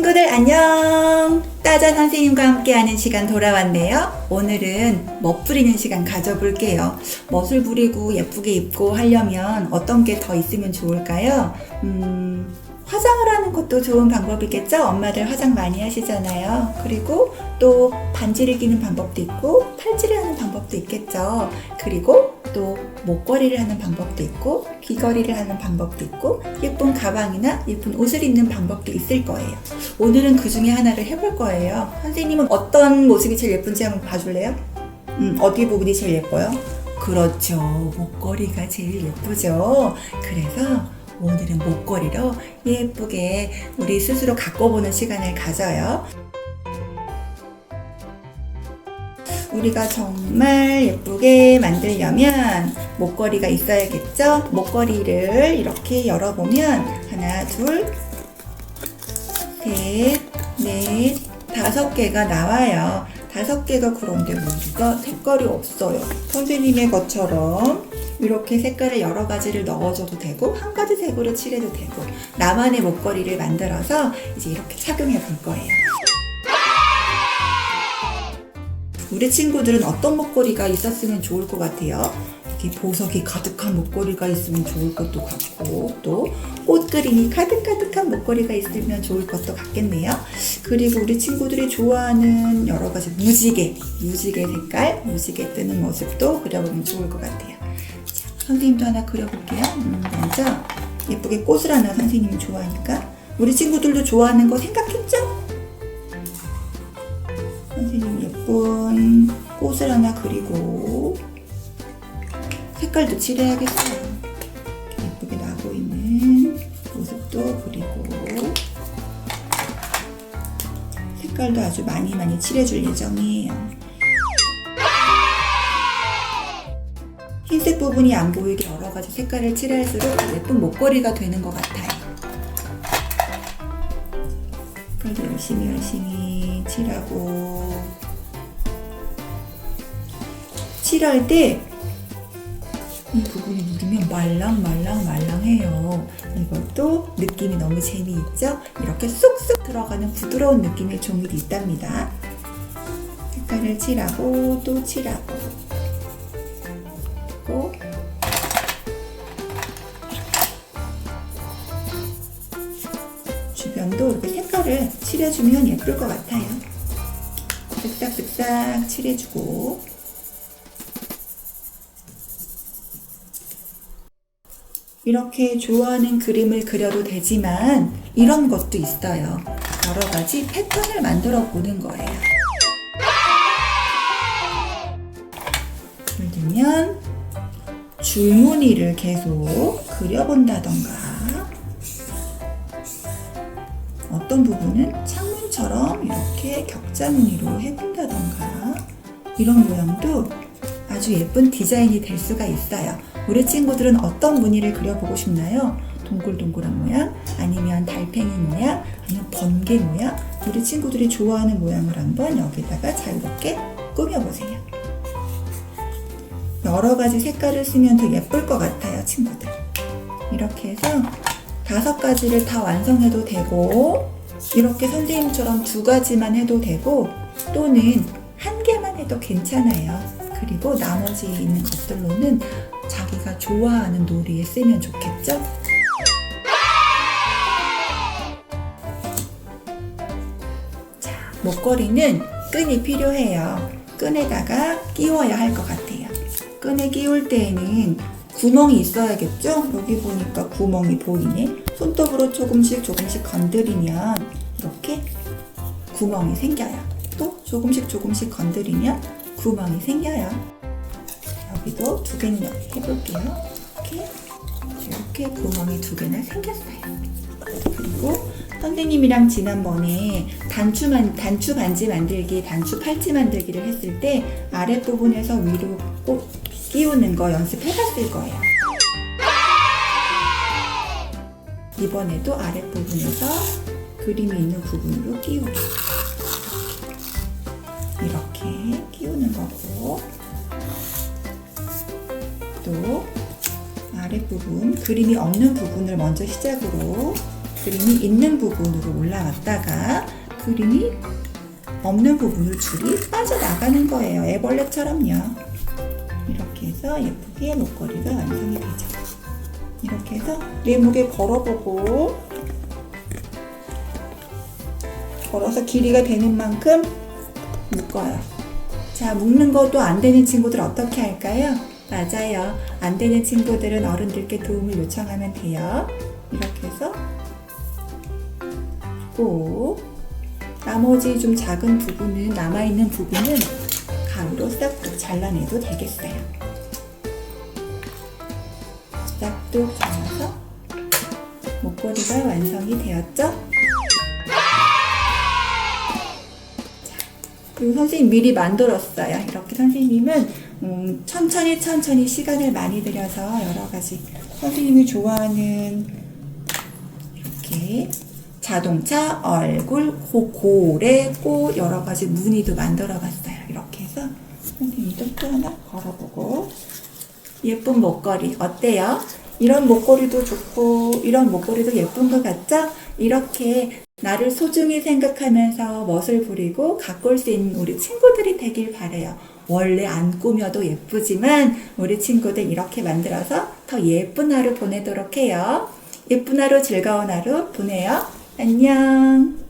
친구들 안녕! 따자 선생님과 함께하는 시간 돌아왔네요. 오늘은 멋 부리는 시간 가져볼게요. 멋을 부리고 예쁘게 입고 하려면 어떤 게 더 있으면 좋을까요? 음, 화장을 하는 것도 좋은 방법이겠죠? 엄마들 화장 많이 하시잖아요. 그리고 또 반지를 끼는 방법도 있고 팔찌를 하는 방법도 있겠죠. 그리고 또 목걸이를 하는 방법도 있고 귀걸이를 하는 방법도 있고 예쁜 가방이나 예쁜 옷을 입는 방법도 있을 거예요. 오늘은 그 중에 하나를 해볼 거예요. 선생님은 어떤 모습이 제일 예쁜지 한번 봐줄래요? 음, 어디 부분이 제일 예뻐요? 그렇죠. 목걸이가 제일 예쁘죠. 그래서 오늘은 목걸이로 예쁘게 우리 스스로 가꿔보는 시간을 가져요. 우리가 정말 예쁘게 만들려면 목걸이가 있어야겠죠? 목걸이를 이렇게 열어보면 하나, 둘, 셋, 넷, 다섯 개가 나와요. 다섯 개가 그런데 우리가 색깔이 없어요. 선생님의 것처럼 이렇게 색깔을 여러 가지를 넣어줘도 되고 한 가지 색으로 칠해도 되고 나만의 목걸이를 만들어서 이제 이렇게 착용해 볼 거예요. 우리 친구들은 어떤 목걸이가 있었으면 좋을 것 같아요? 이렇게 보석이 가득한 목걸이가 있으면 좋을 것도 같고 또 꽃 그림이 가득가득한 목걸이가 있으면 좋을 것도 같겠네요. 그리고 우리 친구들이 좋아하는 여러 가지 무지개, 무지개 색깔, 무지개 뜨는 모습도 그려보면 좋을 것 같아요. 자, 선생님도 하나 그려볼게요. 음, 먼저 예쁘게 꽃을 하나 선생님이 좋아하니까 우리 친구들도 좋아하는 거 생각했죠? 예쁜 꽃을 하나 그리고 색깔도 칠해야겠어요. 예쁘게 나고 있는 모습도 그리고 색깔도 아주 많이 많이 칠해줄 예정이에요. 흰색 부분이 안 보이게 여러 가지 색깔을 칠할수록 예쁜 목걸이가 되는 것 같아요. 그래도 열심히 열심히 칠하고 칠할 때 이 부분이 누르면 말랑 말랑 말랑해요. 이것도 느낌이 너무 재미있죠? 이렇게 쏙쏙 들어가는 부드러운 느낌의 종이도 있답니다. 색깔을 칠하고 또 칠하고 그리고 주변도 이렇게 색깔을 칠해주면 예쁠 것 같아요. 쓱싹쓱싹 칠해주고 이렇게 좋아하는 그림을 그려도 되지만 이런 것도 있어요. 여러 가지 패턴을 만들어 보는 거예요. 예를 들면 줄무늬를 계속 그려본다던가 어떤 부분은 창문처럼 이렇게 격자무늬로 해본다던가 이런 모양도 아주 예쁜 디자인이 될 수가 있어요. 우리 친구들은 어떤 무늬를 그려보고 싶나요? 동글동글한 모양, 아니면 달팽이 모양, 아니면 번개 모양? 우리 친구들이 좋아하는 모양을 한번 여기다가 자유롭게 꾸며보세요. 여러 가지 색깔을 쓰면 더 예쁠 것 같아요, 친구들. 이렇게 해서 다섯 가지를 다 완성해도 되고, 이렇게 선생님처럼 두 가지만 해도 되고, 또는 한 개만 해도 괜찮아요. 그리고 나머지 있는 것들로는 자기가 좋아하는 놀이에 쓰면 좋겠죠? 자, 목걸이는 끈이 필요해요. 끈에다가 끼워야 할 것 같아요. 끈에 끼울 때에는 구멍이 있어야겠죠? 여기 보니까 구멍이 보이네. 손톱으로 조금씩 조금씩 건드리면 이렇게 구멍이 생겨요. 또 조금씩 조금씩 건드리면 구멍이 생겨요. 여기도 두 개는 해볼게요. 이렇게 이렇게 구멍이 두 개나 생겼어요. 그리고 선생님이랑 지난번에 단추만 단추 반지 만들기, 단추 팔찌 만들기를 했을 때 아랫 부분에서 위로 꼭 끼우는 거 연습해봤을 거예요. 이번에도 아랫 부분에서 그림이 있는 부분으로 끼우기. 이렇게 또 아랫부분 그림이 없는 부분을 먼저 시작으로 그림이 있는 부분으로 올라갔다가 그림이 없는 부분을 줄이 빠져나가는 거예요. 애벌레처럼요. 이렇게 해서 예쁘게 목걸이가 완성이 되죠. 이렇게 해서 내 목에 걸어보고 걸어서 길이가 되는 만큼 묶어요. 자, 묶는 것도 안 되는 친구들 어떻게 할까요? 맞아요. 안 되는 친구들은 어른들께 도움을 요청하면 돼요. 이렇게 해서 꼭 나머지 좀 작은 부분은 남아있는 부분은 가위로 싹둑 잘라내도 되겠어요. 싹둑 잘라서 목걸이가 완성이 되었죠? 그리고 선생님 미리 만들었어요. 이렇게 선생님은 음, 천천히 천천히 시간을 많이 들여서 여러 가지 선생님이 좋아하는 이렇게 자동차, 얼굴, 고, 고래, 꽃 여러 가지 무늬도 만들어 봤어요. 이렇게 해서 선생님도 또 하나 걸어보고 예쁜 목걸이 어때요? 이런 목걸이도 좋고 이런 목걸이도 예쁜 것 같죠? 이렇게 나를 소중히 생각하면서 멋을 부리고 가꿀 수 있는 우리 친구들이 되길 바래요. 원래 안 꾸며도 예쁘지만 우리 친구들 이렇게 만들어서 더 예쁜 하루 보내도록 해요. 예쁜 하루 즐거운 하루 보내요. 안녕.